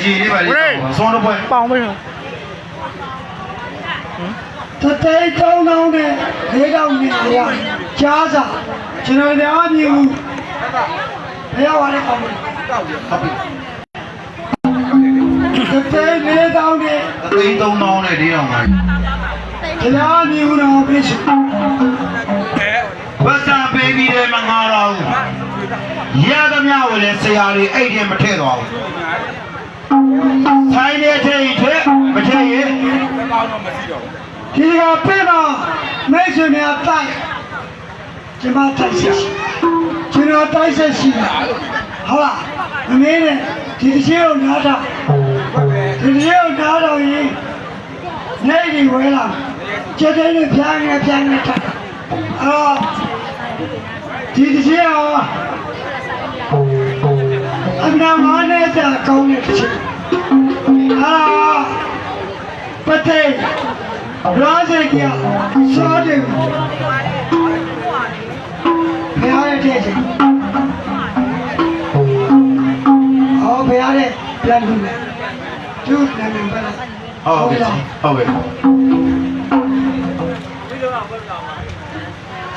အကြီးလေးပါလေသွန်းတော့ပွဲပေါင်ပဲနော်တတဲကောင်းကောင်းနဲ့လေးကောင်းနေရကြားစာကျွန်တော်လည်းအမြင်ဘူးဘယ်ရောက်ရလဲကောင်းတတဲလေးကောင်းနဲ့အသိန်းသုံးတောင်းနဲ့၄တောင်ပါတရားမြင်ဘူးတော့ပြည့်စုံဘာသာပေးပြီးတယ်မငါတော့ဘူးရသမျှကိုလည်းဆရာတွေအဲ့ဒီမထည့်တော့ဘူး ဆိုင်တဲ့ထဲထည့်မထည့်ရင်ဒီကပြတော့မိတ်ဆွေများတိုက်ကျွန်မတိုက်ဆက်ရှိကျွန်တော်တိုက်ဆက်ရှိတာဟုတ်လားမမင်းနဲ့ဒီတစ်ချင်းကိုနားတာဒီတစ်ချင်းကိုနားတော့ရင်နေဒီဝဲလာကျတဲ့နဲ့ဖြားနေဖြားနေတာအော်ဒီတစ်ချင်းရော အမနာမနဲ့တာကောင်းတဲ့တစ်ချင်းအာပတ်တဲ့ရာဇေကစောတယ်ဘယ်ရတဲ့ချင်းအော်ဘယ်ရတဲ့ပြန်လို့လဲသူနာမည်ပါလားဟုတ်ကဲ့ဟုတ်ကဲ့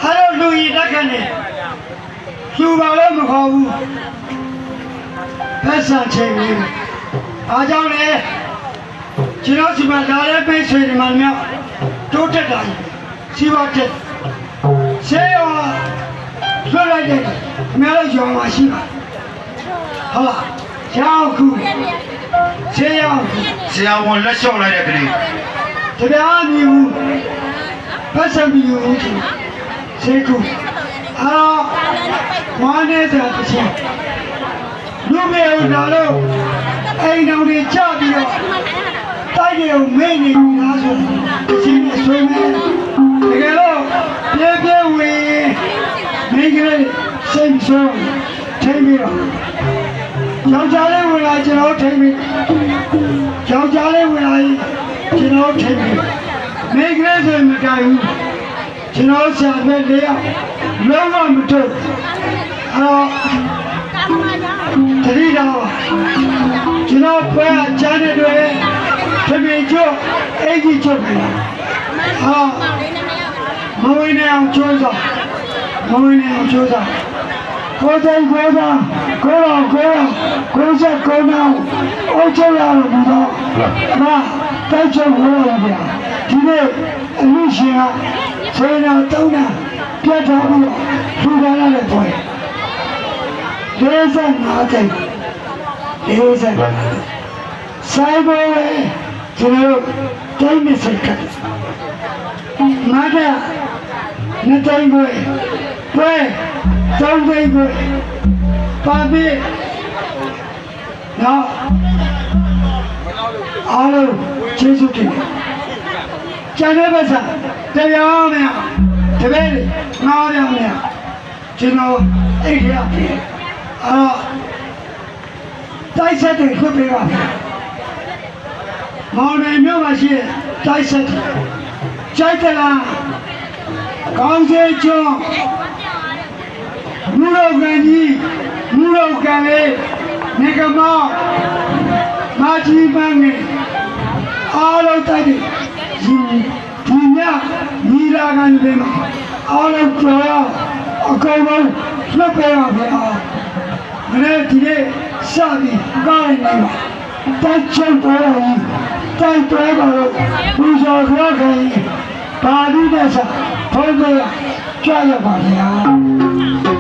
အဲ့တော့လူကြီးတက်ခနဲ့သူပါလို့မခေါ်ဘူး ဖက်ဆန်ချိန်လေးအားကြောင့်လေကျွန်တော်စီမံလာတဲ့ပိတ်ဆွေဒီမှာမြောက်တိုးတက်တာစီပါတက်ဆေးရောလွတ်လိုက်တယ်အများလို့ရောင်ပါရှိပါဟုတ်လားရောင်ခုဆေးရောင်ခုဆရာဝန်လက်လျှော့လိုက်တဲ့ကလေးတရားမြည်ဘူးဖက်ဆံမြည်ဘူးချင်းစေကူအာမွားနေတဲ့တစ်ချင်း လူမေဦးလာလို့အိမ်တော်တွေကြပြီးတော့တိုက်ရုံမိတ်နေလားဆိုတစ်ချင်းနဲ့ဆွေးမယ်တကယ်တော့ပြည့်ပြည့်ဝင်မိန်းကလေးစိတ်ဆိုးထိပြီးတော့ယောက်ျားလေးဝင်လာကျွန်တော်ထိပြီးယောက်ျားလေးဝင်လာရင်ကျွန်တော်ထိပြီးမိန်းကလေးဆိုရင်မတိုင်ဘူးကျွန်တော်ဆရာမဲ့လေးယောက်လုံးဝမထုတ်အဲ့တော့ တတိတော်ကျွန်တော်ပွဲအချမ်းတဲ့တွေထမင်းကျွတ်အိတ်ကြီးကျွတ်ပြီဟာမဝင်နေအောင်ကြိုးစားမဝင်နေအောင်ကြိုးစားကိုယ်တိုင်ကိုယ်သာကိုယ်တော်ကိုယ်ကိုယ်ဆက်ကိုယ်နောက်အုတ်ချုပ်ရလို့ဒီတော့ဟာတိုက်ချုပ်လို့ရဗျာဒီနေ့အမှုရှင်ကဆေးနာတုံးနာပြတ်ထားပြီးတော့ထူထားရတဲ့ပွဲ 55တိတ်55ဆိုင်ဘောလေကျွန်တော်တိုင်းမစိတ်ကမကနှစ်တိုင်းပွဲပွဲသုံးတိုင်းပွဲပါပြီနော်အားလုံးကျေးဇူးတင်တယ်ကျန်တဲ့ဘက်စားတရားမရတပည့်တွေငားရမရကျွန်တော်အိတ်ရပြီ အဲ့တော့တိုက်ဆက်တွေခွတ်ပေးပါမယ်မောင်နယ်မြို့မှာရှိတဲ့တိုက်ဆက်တွေကြိုက်ကြလားကောင်းစေကျွန်းမူရောကန်ကြီးမူရောကန်လေးနေကမောင်မာကြီးမန်းငယ်အားလုံးတိုက်တယ်ဒီဒီညမိလာကန်တွေမှာအားလုံးကြော်ရအကုန်လုံးလွတ်ပေးပါဗျာ မနေ့ဒီနေ့စပြီးကောင်းနေပါတိုက်ချုပ်တော်ရင်တိုက်တွဲပါလို့ဘူဇော်ခေါ်ခင်ပါဠိနဲ့စဘုန်းကြီးကြွရပါဗျာ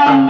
အေးမီ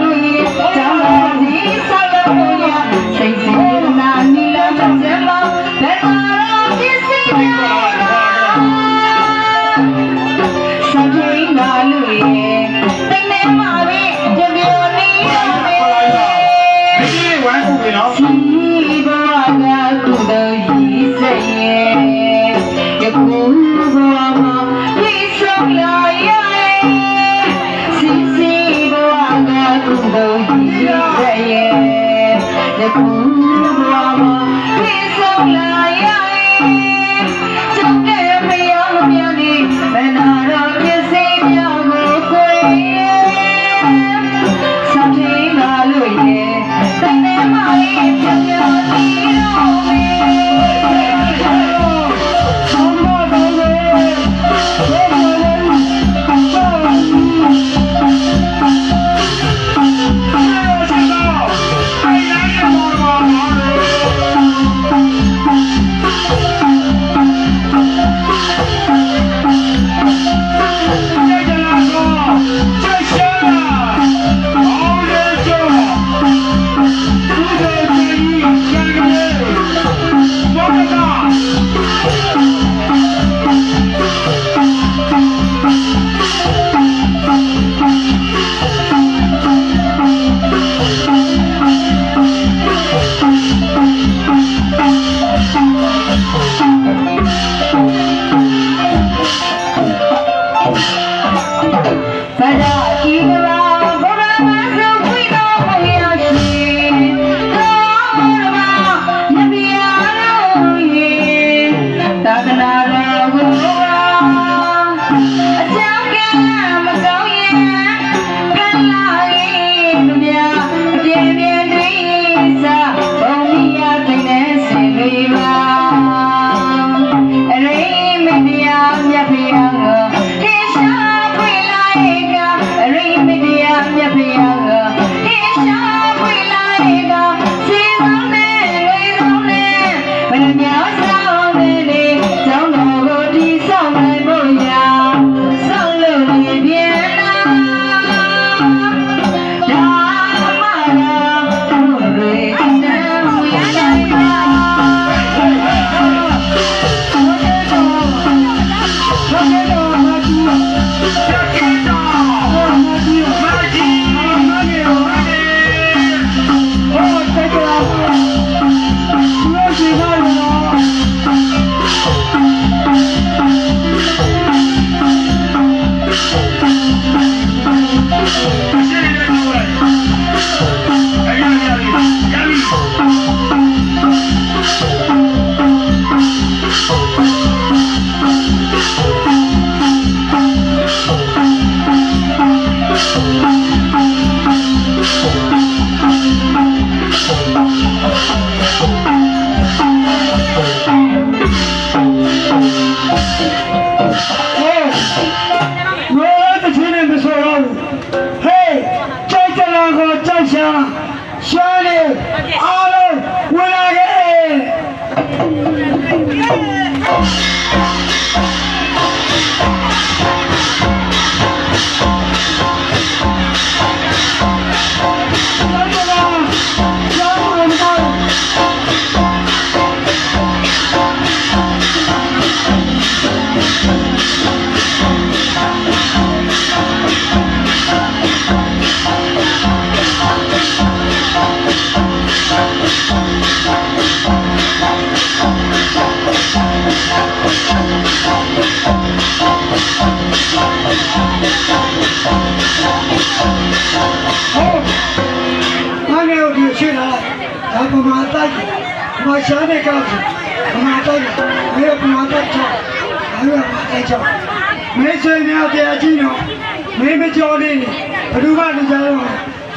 ကြတော့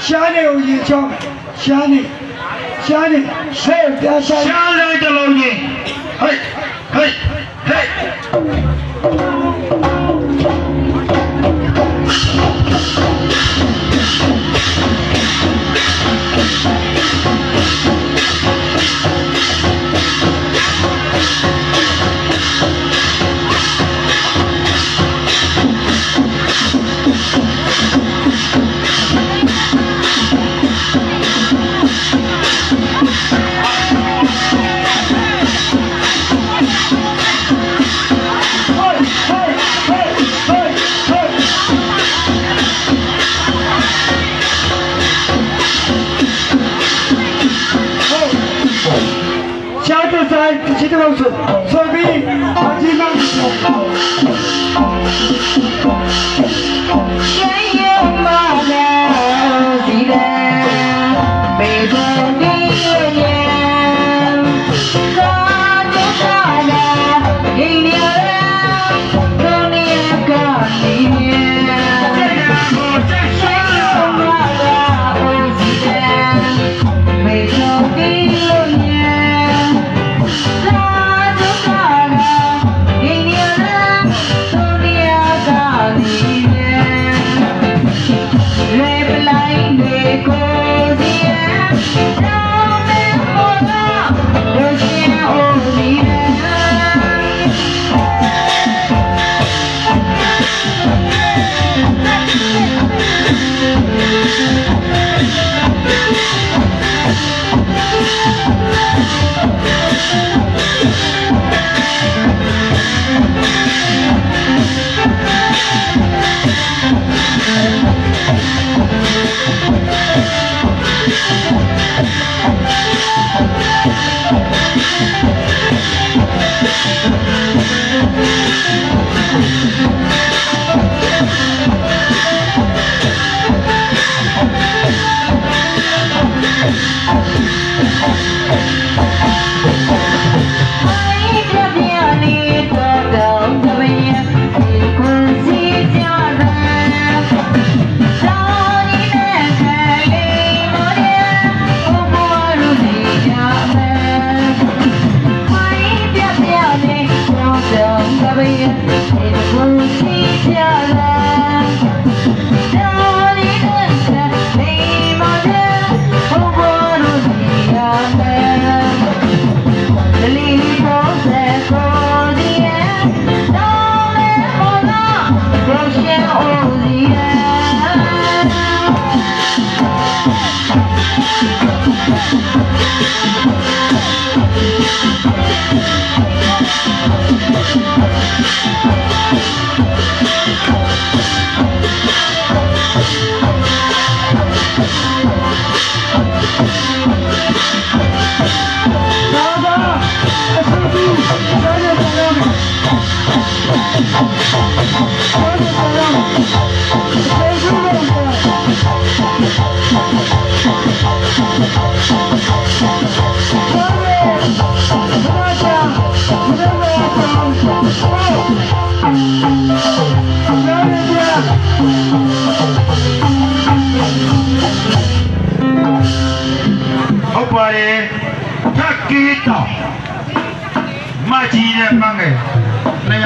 ရှားနေကိုရေချောင်းရှားနေရှားနေဆဲပြားရှားရှားလိုက်တလုံးကြီးဟိတ်ဟိတ်ဟိတ် Saya terus cinta, bangsa.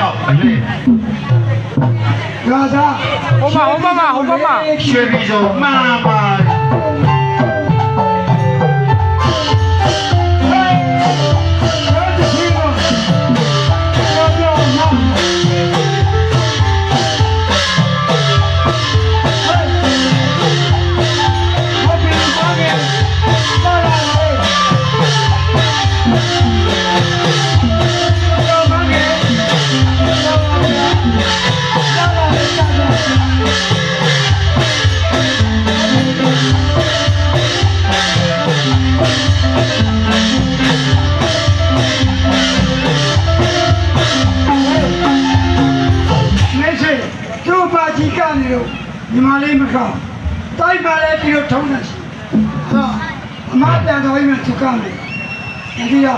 好，很累。大家，我爸，我爸爸，我爸爸。 ပြီးတော့မြန်မာလေးမကတိုက်ပါလဲပြီးတော့ထုံးတယ်ရှိဟာအမတန်တော်ကြီးမှသူကမယ်ဒီရ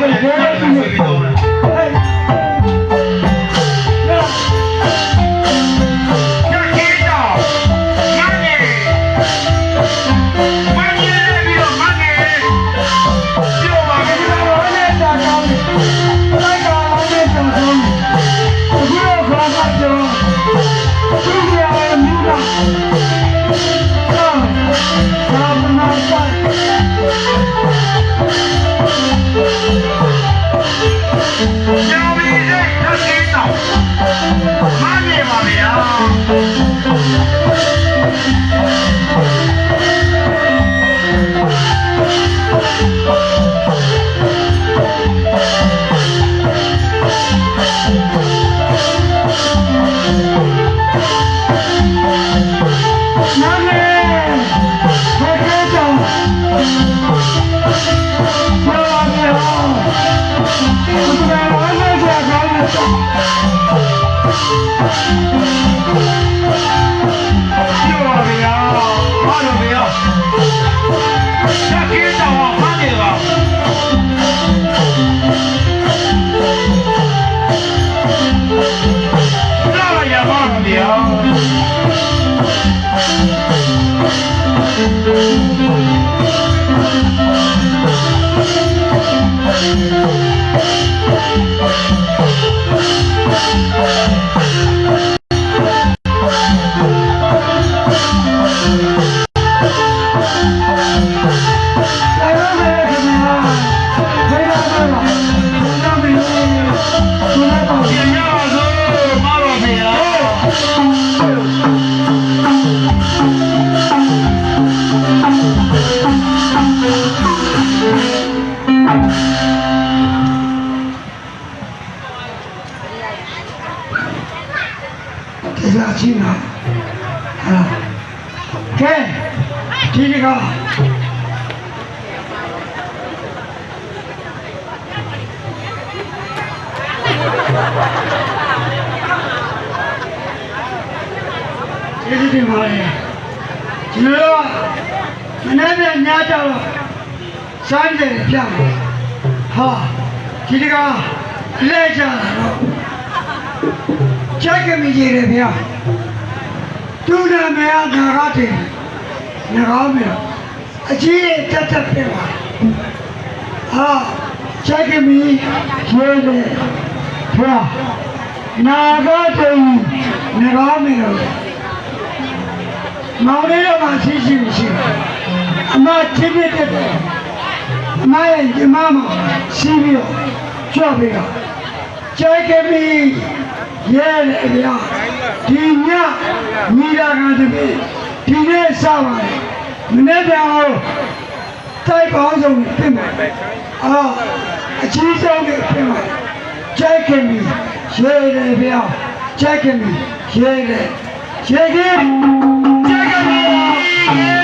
မကြီးကို င့် ဟာဒီတကားလဲကြတာတော့ကြိုက်ကမိကြီးတယ်ဗျာသူနာမည်ကနာဂတ်တယ်ငါကောင်းမယ်အကြီးတက်တက်ပြပါဟာကြိုက်ကမိရဲတယ်ဗျာနာဂတ်တယ်ငါကောင်းမယ်မောင်လေးတော့မှရှိရှိမရှိဘူးအမချင်းပြတဲ့တယ် အမရဲ့ညီမမရှိပြီးတော့ကြွပြီးတော့ကြိုက်ကမီရဲတယ်ဗျာဒီညမိလာကတည်းကဒီနေ့စပါတယ်မနေ့ကအောင်တိုက်ပေါင်းဆုံးပြင်မယ်အာအကြီးဆုံးတွေပြင်မယ်ကြိုက်ကမီရဲတယ်ဗျာကြိုက်ကမီရဲတယ်ရဲကြီးကြက်ကမီ